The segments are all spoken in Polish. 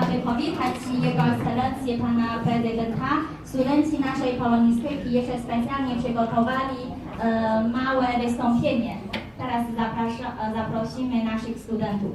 aby powitać Jego Ekscelencję Pana Prezydenta, studenci naszej polonistyki jeszcze specjalnie przygotowali e, małe wystąpienie. Teraz zaprosimy naszych studentów.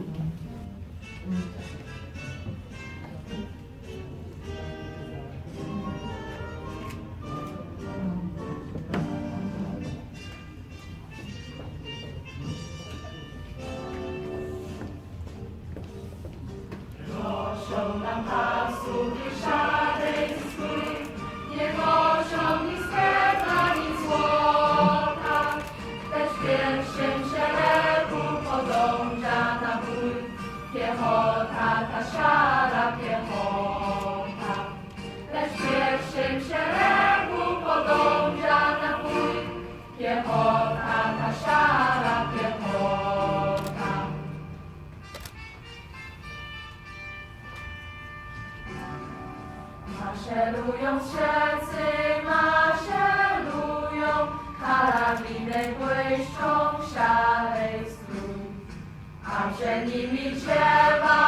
Maszerują strzelcy, maszerują, karabiny błyszczą w szarej strój, a przed nimi drzewa.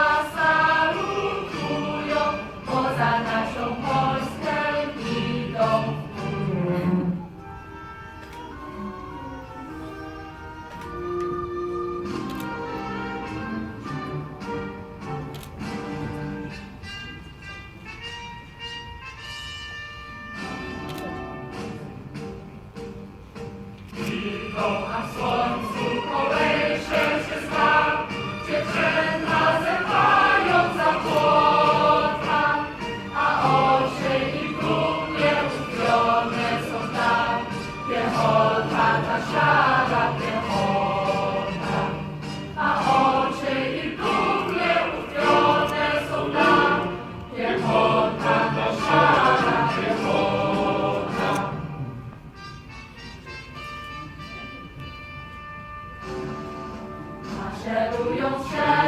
不用猜。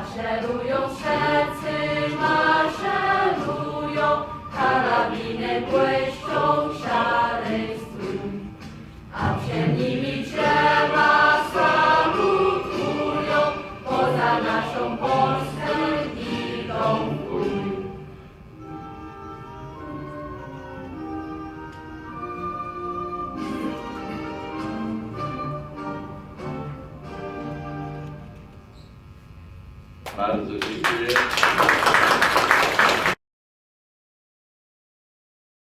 Maszerują wszyscy, maszerują, karabiny błyszczą szarych strun, a przed nimi drzewa salutkują poza naszą Also, ich will.